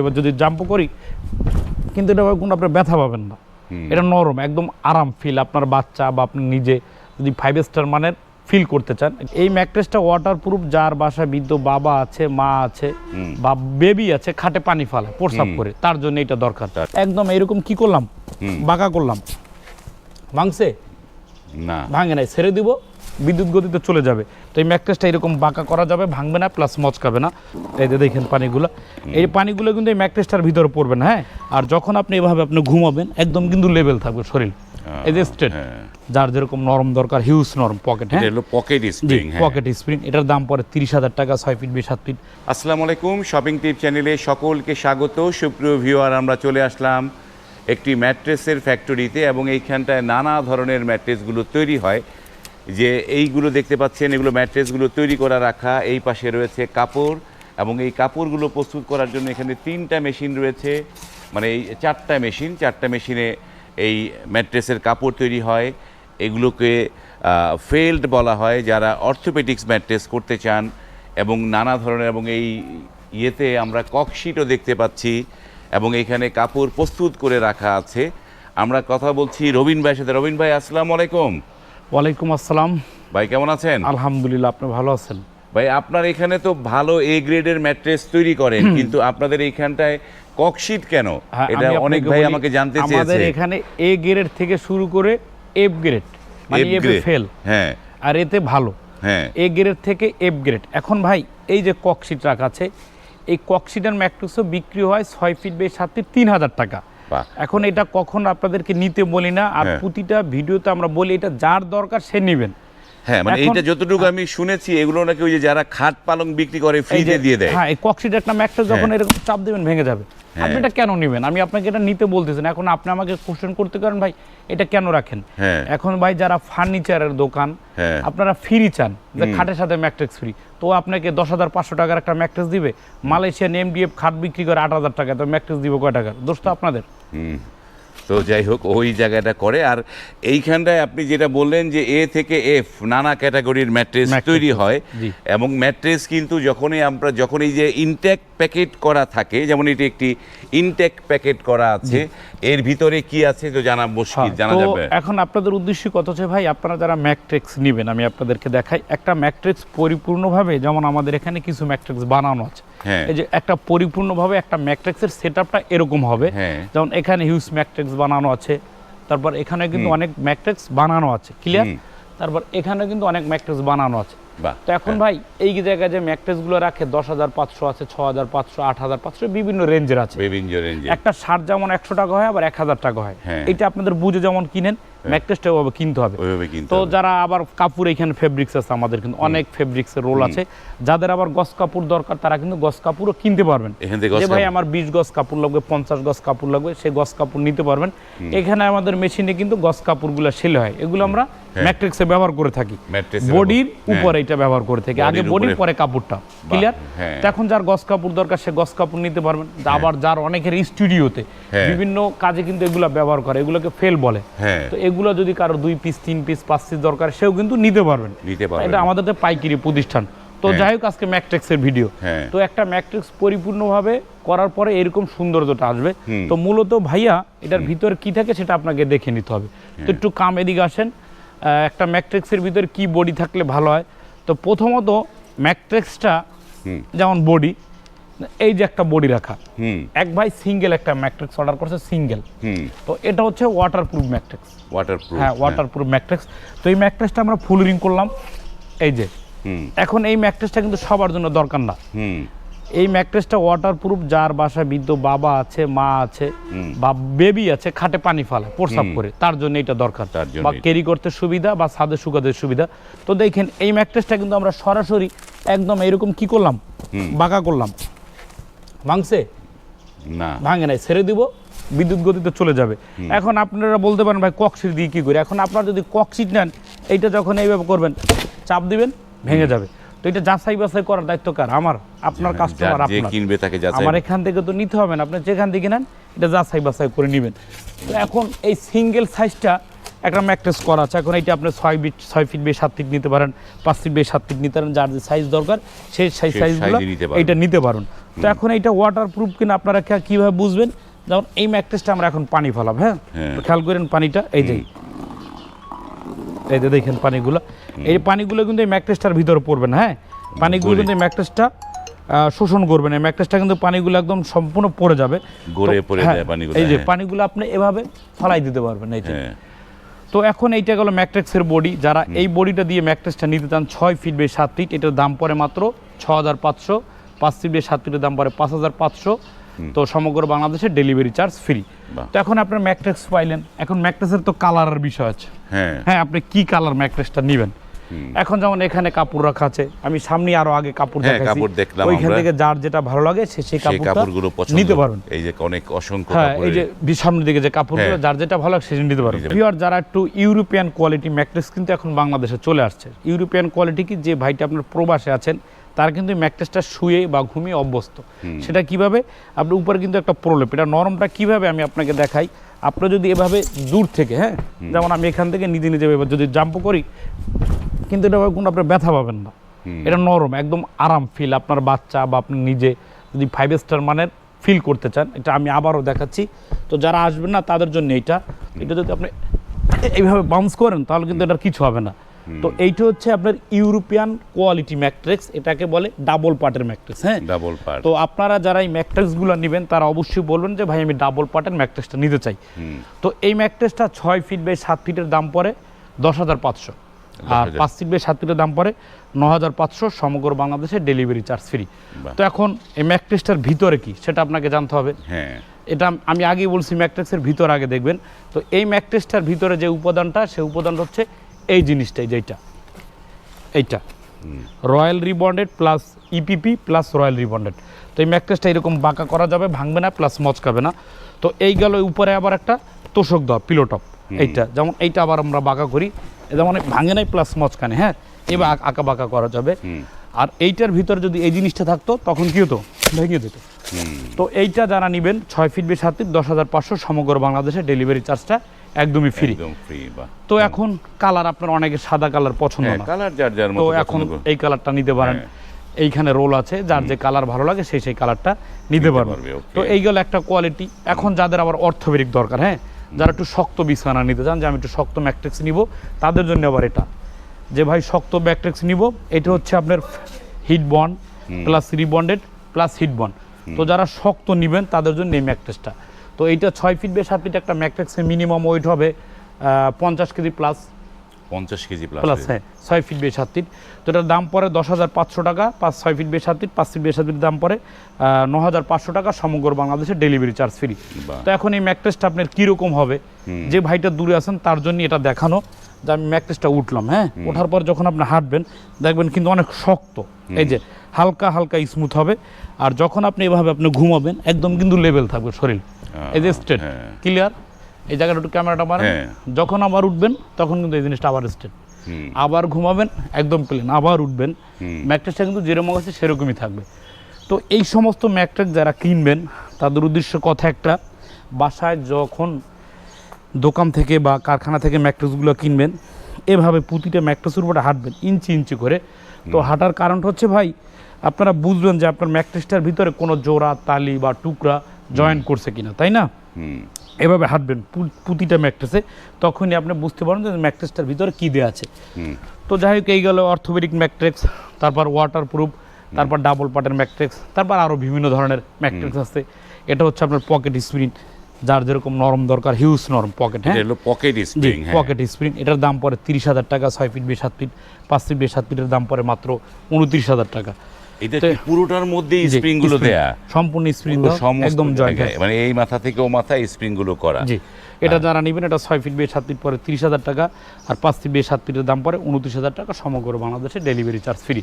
এবার যদি জাম্প করি কিন্তু এটা কোনো আপনার ব্যথা পাবেন না। এটা নরম একদম আরাম ফিল আপনার বাচ্চা বা আপনি নিজে যদি ফাইভ স্টার মানের ফিল করতে চান। এই ম্যাট্রেসটা ওয়াটার প্রুফ যার বাসায় বৃদ্ধ বাবা আছে মা আছে বা বেবি আছে খাটে পানি ফালে প্রসাব করে তার জন্য এটা দরকার। একদম এরকম কি করলাম? বাঁকা করলাম। ভাঙছে? না। ভাঙে নাই ছেড়ে দিব। বিদ্যুৎ গতিতে চলে যাবে। তো এই ম্যাট্রেসটা এরকম বাঁকা করা যাবে ভাঙবে না প্লাস মচকাবে না। এই যে দেখেন পানিগুলো। এই পানিগুলো কিন্তু এই ম্যাট্রেসটার ভিতরে পড়বে না হ্যাঁ? আর যখন আপনি এভাবে আপনি ঘুমাবেন একদম কিন্তু লেভেল থাকবে শরীর। এই যে স্ট্রেট হ্যাঁ। যার যেরকম নরম দরকার হিউজ নরম পকেট হ্যাঁ? পকেট স্প্রিং হ্যাঁ। পকেট স্প্রিং এটার দাম পড়ে তিরিশ হাজার টাকা ছয় ফিট বিশ সাত ফিট আসসালামু আলাইকুম শপিং টিপ চ্যানেলে সকলকে স্বাগত। সুপ্রিয় ভিউয়ার আমরা চলে আসলাম একটি ম্যাট্রেসের ফ্যাক্টরিতে এবং এইখানটায় নানা ধরনের ম্যাট্রেসগুলো তৈরি হয়। যে এইগুলো দেখতে পাচ্ছেন, এগুলো ম্যাট্রেসগুলো তৈরি করা রাখা, এই পাশে রয়েছে কাপড় এবং এই কাপড়গুলো প্রস্তুত করার জন্য এখানে তিনটা মেশিন রয়েছে। মানে এই চারটা মেশিন, চারটা মেশিনে এই ম্যাট্রেসের কাপড় তৈরি হয়। এগুলোকে ফেল্ড বলা হয় যারা অর্থোপেডিক্স ম্যাট্রেস করতে চান এবং নানা ধরনের এবং এই ইয়েতে আমরা ককশিটও দেখতে পাচ্ছি এবং এখানে কাপড় প্রস্তুত করে রাখা আছে। আমরা কথা বলছি রবিন ভাইয়ের সাথে। রবিন ভাই, আসসালামু আলাইকুম। ওয়ালাইকুম আসসালাম। ভাই কেমন আছেন? আলহামদুলিল্লাহ আপনি ভালো আছেন? ভাই আপনার এখানে তো ভালো এ গ্রেডের ম্যাট্রেস তৈরি করেন কিন্তু আপনাদের এইখানটায় ককশিট কেন? হ্যাঁ, এটা অনেক ভাই আমাকে জানতে চেয়েছে। আমাদের এখানে এ গ্রেড থেকে শুরু করে এফ গ্রেড মানে এফ ফেল হ্যাঁ। আর এতে ভালো। হ্যাঁ। এ গ্রেড থেকে এফ গ্রেড। এখন ভাই এই যে ককশিট রাখা আছে এই ককশিটের ম্যাট্রিক্সও বিক্রি হয় ছয় ফিট বেশ সাত ফিট তিন হাজার টাকা। বাহ। এখন এটা কখন আপনাদেরকে নিতে বলি না আর হ্যাঁ। প্রতিটা ভিডিওতে আমরা বলি এটা যার দরকার সে নেবেন হ্যাঁ মানে এইটা যতটুকু আমি শুনেছি এগুলো নাকি ওই যে যারা খাট পালং বিক্রি করে ফ্রিতে দিয়ে দেয় হ্যাঁ এই নামে একটা যখন হ্যাঁ। এরকম চাপ দেবেন ভেঙে যাবে। আপনি এটা কেন নেবেন? আমি আপনাকে এটা নিতে বলতেছেন এখন আপনি আমাকে কোশ্চেন করতে পারেন ভাই এটা কেন রাখেন? হ্যাঁ। এখন ভাই যারা ফার্নিচারের দোকান হ্যাঁ। আপনারা ফ্রি চান। যে খাটের সাথে ম্যাট্রিক্স ফ্রি তো আপনাকে দশ হাজার পাঁচশো টাকার একটা ম্যাট্রিক্স দিবে। মালয়েশিয়ান এমডিএফ খাট বিক্রি করে আট হাজার টাকা তো ম্যাট্রিক্স দিবে কয় টাকার? দোষ তো আপনাদের। তো যাই হোক ওই জায়গাটা করে। আর এইখানটায় আপনি যেটা বললেন যে এ থেকে এফ নানা ক্যাটাগরির ম্যাট্রেস তৈরি হয় এবং ম্যাট্রেস কিন্তু যখনই আমরা যখন এই যে ইনটেক প্যাকেট করা থাকে যেমন এটি একটি ইনটেক প্যাকেট করা আছে এর ভিতরে কি আছে তো জানা মুশকিল জানা হ্যাঁ, যাবে। এখন আপনাদের উদ্দেশ্য কত হচ্ছে ভাই? আপনারা যারা ম্যাট্রিক্স নেবেন আমি আপনাদেরকে দেখাই। একটা ম্যাট্রিক্স পরিপূর্ণভাবে যেমন আমাদের এখানে কিছু ম্যাট্রিক্স বানানো আছে। এই যে একটা পরিপূর্ণভাবে একটা ম্যাট্রিক্সের সেট আপটা এরকম হবে। হ্যাঁ। যেমন এখানে হিউজ ম্যাট্রিক্স বানানো আছে। তারপর এখানে কিন্তু অনেক ম্যাট্রিক্স বানানো আছে। ক্লিয়ার তারপর এখানে কিন্তু অনেক ম্যাট্রিক্স বানানো আছে। তো এখন ভাই এই জায়গায় যে ম্যাট্রিক্সগুলো রাখে দশ হাজার পাঁচশো আছে ছ হাজার পাঁচশো আট হাজার পাঁচশো বিভিন্ন রেঞ্জের আছে। বিভিন্ন রেঞ্জে একটা শার্ট যেমন একশো টাকা হয় আবার এক হাজার টাকা হয়। হ্যাঁ। এটা আপনাদের বুঝে যেমন কিনেন ম্যাট্রেসটা ওভাবে কিনতে হবে। তো যারা আবার কাপড় এখানে ফেব্রিক্স আছে আমাদের কিন্তু অনেক ফেব্রিক্সের রোল আছে। যাদের আবার গস কাপড় দরকার তারা কিন্তু গস কাপড়ও কিনতে পারবেন। যে ভাই আমার বিশ গজ কাপড় লাগবে পঞ্চাশ গজ কাপড় লাগবে সেই গস কাপড় নিতে পারবেন। এখানে আমাদের মেশিনে কিন্তু গস কাপড়গুলো সেলে হয়। এগুলো আমরা ম্যাট্রিক্সে ব্যবহার করে থাকি। বডির হ্যাঁ। উপরে এটা ব্যবহার করে থাকি। আগে বডি পরে কাপড়টা ক্লিয়ার হ্যাঁ। এখন যার গস কাপড় দরকার সে গস কাপড় নিতে পারবেন আবার যার অনেকের স্টুডিওতে। হ্যাঁ। বিভিন্ন কাজে কিন্তু এগুলো ব্যবহার করে এগুলোকে ফেল বলে। হ্যাঁ। তো এগুলো যদি কারও দুই পিস তিন পিস পাঁচ পিস দরকার সেও কিন্তু নিতে পারবেন। এটা আমাদের পাইকারি প্রতিষ্ঠান। তো হ্যাঁ। যাই হোক আজকে ম্যাট্রিক্সের ভিডিও হ্যাঁ। তো একটা ম্যাট্রিক্স পরিপূর্ণভাবে করার পরে এরকম সৌন্দর্যটা আসবে। তো মূলত ভাইয়া এটার ভিতরে কি থাকে সেটা আপনাকে দেখে নিতে হবে। হ্যাঁ। তো একটু কাম এদিকে আসেন। একটা ম্যাট্রিক্সের ভিতরে কি বডি থাকলে ভালো হয় তো প্রথমত ম্যাট্রিক্সটা যেমন বডি এই যে একটা বডি রাখা এক ভাই সিঙ্গেল একটা ম্যাট্রিক্স অর্ডার করছে সিঙ্গেল হুম। তো এটা হচ্ছে ওয়াটারপ্রুফ ম্যাট্রিক্স ওয়াটারপ্রুফ হ্যাঁ ওয়াটারপ্রুফ ম্যাট্রিক্স তো এই ম্যাট্রিক্সটা আমরা ফুল রিং করলাম এই যে। এখন এই ম্যাট্রিক্সটা কিন্তু সবার জন্য দরকার না। এই ম্যাট্রেসটা ওয়াটারপ্রুফ যার বাসায় বৃদ্ধ বাবা আছে মা আছে বা বেবি আছে খাটে পানি ফালে প্রসাব করে তার জন্য এটা দরকার। বা। ক্যারি করতে সুবিধা বা ছাদে শুকাতে সুবিধা। তো দেখেন এই ম্যাট্রেসটা কিন্তু আমরা সরাসরি একদম এরকম কি করলাম? বাঁকা করলাম। ভাঙছে? না। ভাঙে নাই ছেড়ে দিব বিদ্যুৎ গতিতে চলে যাবে। এখন আপনারা বলতে পারেন ভাই ককশিট দিয়ে কি করি? এখন আপনারা যদি ককশিট নেন এইটা যখন এইভাবে করবেন চাপ দিবেন ভেঙে যাবে। তো এটা যাচাই বাছাই করার দায়িত্ব কার? আমার আপনার কাস্টমার আপনার। কিনবে তাকে যাচাই আমার এখান থেকে তো নিতে হবে না আপনি যেখান থেকে নেন এটা যাচাই বাছাই করে নেবেন। তো এখন এই সিঙ্গেল সাইজটা একটা ম্যাট্রেস করা আছে। এখন এইটা আপনি ছয় ফিট ছয় ফিট বেয়ে সাত ফিট নিতে পারেন পাঁচ ফিট বেয়ে সাত ফিট নিতে পারেন যার যে সাইজ দরকার সেই সাইজ সেই সাইজগুলো size-ই নিতে পারুন। তো এখন এইটা ওয়াটার প্রুফ কিনা আপনারা কীভাবে বুঝবেন? যেমন এই ম্যাট্রেসটা আমরা এখন পানি ফেলাম হ্যাঁ? হ্যাঁ। খেয়াল করেন পানিটা এই যে এই যে দেখেন পানিগুলো। এই পানিগুলো কিন্তু এই ম্যাট্রেসটার ভিতরে পড়বে না হ্যাঁ? পানিগুলো কিন্তু এই ম্যাট্রেসটা শোষণ করবে না। এই ম্যাট্রেসটা কিন্তু পানিগুলো একদম সম্পূর্ণ পড়ে যাবে। গড়ে পড়ে হ্যাঁ, যায় পানিগুলো, এই যে হ্যাঁ। পানিগুলো আপনি এভাবে ফলাই দিতে পারবেন এই যে। হ্যাঁ। তো এখন এইটা গেল ম্যাট্রিক্সের বডি। যারা এই বডিটা দিয়ে ম্যাট্রিক্সটা নিতে চান ছয় ফিট বেশ সাত ফিট এটার দাম পড়ে মাত্র ছ হাজার পাঁচশো। পাঁচ ফিট বেশ সাত ফিটের দাম পড়ে পাঁচ হাজার পাঁচশো। তো সমগ্র বাংলাদেশে ডেলিভারি চার্জ ফ্রি তো এখন আপনার ম্যাট্রিক্স পাইলেন। এখন ম্যাট্রিক্সের তো কালারের বিষয় আছে। হ্যাঁ। হ্যাঁ আপনি কি কালার ম্যাট্রেসটা নেবেন? এখন যেমন এখানে কাপড় রাখা আছে আমি সামনে আরও আগে কাপড় হ্যাঁ, কাপড় দেখলাম ওইখান থেকে যার যেটা ভালো লাগে সে সেই কাপড়গুলো নিতে পারবেন। এই যে অনেক অসংখ্য হ্যাঁ এই যে সামনের দিকে যে কাপড়গুলো। যার যেটা ভালো লাগে সেটা নিতে পারবে নিতে ভিউয়ার যারা একটু ইউরোপিয়ান কোয়ালিটি ম্যাট্রেস কিন্তু এখন বাংলাদেশে চলে আসছে। ইউরোপিয়ান কোয়ালিটি কি? যে ভাইটা আপনার প্রবাসে আছেন তার কিন্তু ম্যাট্রেসটা শুয়ে বা ঘুমিয়ে অভ্যস্ত। সেটা কীভাবে? আপনি উপরে কিন্তু একটা প্রলেপ। এটা নরমটা কীভাবে আমি আপনাকে দেখাই? আপনি যদি এভাবে দূর থেকে হ্যাঁ? যেমন আমি এখান থেকে নিজে নিজে এবার যদি জাম্প করি কিন্তু এটা কোনো আপনার ব্যথা পাবেন না। এটা নরম একদম আরাম ফিল আপনার বাচ্চা বা আপনি নিজে যদি ফাইভ স্টার মানের ফিল করতে চান এটা আমি আবারও দেখাচ্ছি। তো যারা আসবেন না তাদের জন্য এটা। এটা যদি আপনি এইভাবে বাউন্স করেন তাহলে কিন্তু এটার কিছু হবে না। তো এইটা হচ্ছে আপনার ইউরোপিয়ান কোয়ালিটি ম্যাট্রিক্স এটাকে বলে ডাবল পার্টের ম্যাট্রিক্স হ্যাঁ? Double part. তো আপনারা যারা এই ম্যাট্রেসগুলো নেবেন তারা অবশ্যই বলবেন যে ভাই আমি ডাবল পার্টের ম্যাট্রেসটা নিতে চাই। তো এই ম্যাট্রেসটা ছয় ফিট বাই সাত ফিটের দাম পড়ে দশ হাজার পাঁচশো। আর 10,000 পাঁচ ফিট বাই সাত ফিটের দাম পড়ে ন হাজার পাঁচশো সমগ্র বাংলাদেশে ডেলিভারি চার্জ ফ্রি। তো এখন এই ম্যাট্রেসটার ভিতরে কি সেটা আপনাকে জানতে হবে। হ্যাঁ। এটা আমি আগেই বলছি ম্যাট্রেক্সের ভিতর আগে দেখবেন। তো এই ম্যাট্রেসটার ভিতরে যে উপাদানটা সেই উপাদানটা হচ্ছে এই জিনিসটাই যেইটা। এইটা। Royal rebonded plus EPP plus royal rebonded. তো এই ম্যাট্রেসটা এরকম বাঁকা করা যাবে ভাঙবে না প্লাস মচকাবে না। তো এই গেল উপরে আবার একটা তোষক দেওয়া পিলোটপ এইটা যেমন এইটা আবার আমরা বাঁকা করি। এ যেমন ভাঙে নাই প্লাস মচকানে হ্যাঁ? এবার আঁকা বাঁকা করা যাবে। আর এইটার ভিতরে যদি এই জিনিসটা থাকতো তখন কি হতো? ভেঙে যেত তো এইটা যারা নেবেন ছয় ফিট বেশ সাত ফিট দশ হাজার পাঁচশো সমগ্র বাংলাদেশে ডেলিভারি চার্জটা একদমই ফ্রি একদম ফ্রি তো এখন কালার আপনার অনেকের সাদা কালার পছন্দ হ্যাঁ না। কালার যার যার তো এখন এই কালারটা নিতে পারেন। হ্যাঁ। এইখানে রোল আছে যার যে কালার ভালো লাগে সেই সেই কালারটা নিতে পারবে, তো এই গেল একটা কোয়ালিটি এখন যাদের আবার অর্থোপেডিক দরকার হ্যাঁ? যারা একটু শক্ত বিছানা নিতে চান যে আমি একটু শক্ত ম্যাট্রিক্স নিব তাদের জন্য আবার এটা। যে ভাই শক্ত ম্যাট্রিক্স নিব এটা হচ্ছে আপনার heat bond plus rebonded plus heat bond তো যারা শক্ত নেবেন তাদের জন্য এই ম্যাট্রিক্সটা তো এইটা ছয় ফিট বে সাত ফিট একটা ম্যাট্রিক্সের মিনিমাম ওয়েট হবে পঞ্চাশ কেজি প্লাস পঞ্চাশ কেজি প্লাস প্লাস হ্যাঁ ছয় ফিট বে সাত ফিট তো এটার দাম পড়ে দশ হাজার পাঁচশো টাকা পাঁচ ছয় ফিট বে সাত ফিট পাঁচ ফিট বেশ সাত ফিট দাম পড়ে ন হাজার পাঁচশো টাকা সমগ্র বাংলাদেশে ডেলিভারি চার্জ ফ্রি তো এখন এই ম্যাকটেসটা আপনার কীরকম হবে? যে ভাইটা দূরে আছেন তার জন্য এটা দেখানো যে আমি ম্যাকটেসটা উঠলাম হ্যাঁ? ওঠার পর যখন আপনি হাঁটবেন দেখবেন কিন্তু অনেক শক্ত। এই যে হালকা হালকা স্মুথ হবে। আর যখন আপনি এভাবে আপনি ঘুমাবেন একদম কিন্তু লেভেল থাকবে শরীর। এই যে স্টেট। ক্লিয়ার এই জায়গাটা একটু ক্যামেরাটা মারেন। হ্যাঁ। যখন আবার উঠবেন তখন কিন্তু এই জিনিসটা আবার স্টেট আবার ঘুমাবেন একদম প্লেন আবার উঠবেন। ম্যাট্রেসটা কিন্তু যেরকম আছে সেরকমই থাকবে। তো এই সমস্ত ম্যাট্রেস যারা কিনবেন তাদের উদ্দেশ্য কথা একটা বাসায় যখন দোকান থেকে বা কারখানা থেকে ম্যাট্রেসগুলো কিনবেন এভাবে প্রতিটা ম্যাট্রেসের উপরে হাঁটবেন ইঞ্চি ইঞ্চি করে। তো হাঁটার কারণটা হচ্ছে ভাই আপনারা বুঝবেন যে আপনার ম্যাট্রেসটার ভিতরে কোনো জোড়া তালি বা টুকরা জয়েন করছে কিনা তাই না? এভাবে হাঁটবেন প্রতিটা ম্যাট্রেসে তখনই আপনি বুঝতে পারেন যে ম্যাট্রেসটার ভিতরে কী দেওয়া আছে। তো যাই হোক এই গেল অর্থোপেডিক ম্যাট্রিক্স তারপর ওয়াটার প্রুফ তারপর ডাবল পার্টের ম্যাট্রিক্স তারপর আরও বিভিন্ন ধরনের ম্যাট্রিক্স আছে। এটা হচ্ছে আপনার পকেট স্প্রিং যার যেরকম নরম দরকার হিউজ নরম পকেট হ্যাঁ? পকেট স্প্রিং হ্যাঁ। পকেট স্প্রিং এটার দাম পড়ে তিরিশ হাজার টাকা ছয় ফিট বে সাত ফিট পাঁচ ফিট বে সাত ফিটের দাম পড়ে মাত্র উনত্রিশ হাজার টাকা। এটা পুরোটার মধ্যেই স্প্রিংগুলো দেয়া? সম্পূর্ণ স্প্রিং একদম জয়েন্ট মানে এই মাথা থেকে ও মাথা স্প্রিংগুলো করা। জি। এটা যারা নেবেন এটা ছয় ফিট বেয়ে সাত ফিট পরে তিরিশ হাজার টাকা আর পাঁচ ফিট বেয়ে সাত ফিটের দাম পরে উনত্রিশ হাজার টাকা সমগ্র বাংলাদেশে ডেলিভারি চার্জ ফ্রি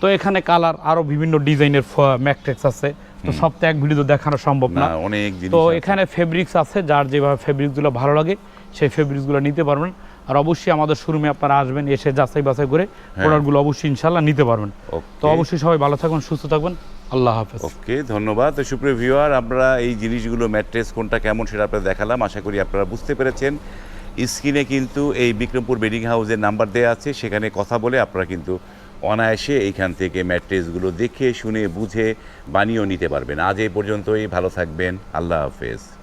তো এখানে কালার আরও বিভিন্ন ডিজাইনের ম্যাট্রিক্স আছে। তো সপ্তাহে এক ভিডিও দেখানো সম্ভব না। অনেক তো এখানে ফেব্রিক্স আছে যার যেভাবে ফেব্রিক্সগুলো ভালো লাগে সেই ফেব্রিক্সগুলো নিতে পারবেন। আর অবশ্যই আমাদের শোরুমে আপনারা আসবেন এসে যাচাই বাছাই করে প্রোডাক্টগুলো অবশ্যই ইনশাল্লাহ নিতে পারবেন। তো অবশ্যই সবাই ভালো থাকবেন সুস্থ থাকবেন। আল্লাহ হাফেজ। ওকে ধন্যবাদ। তো সুপ্রিয় ভিউয়ার আমরা এই জিনিসগুলো ম্যাট্রেস কোনটা কেমন সেটা আপনারা দেখালাম। আশা করি আপনারা বুঝতে পেরেছেন। স্ক্রিনে কিন্তু এই বিক্রমপুর বেডিং হাউসের নাম্বার দেওয়া আছে সেখানে কথা বলে আপনারা কিন্তু অনায়াসে এইখান থেকে ম্যাট্রেসগুলো দেখে শুনে বুঝে বানিয়েও নিতে পারবেন। আজ এই পর্যন্তই ভালো থাকবেন। আল্লাহ হাফেজ।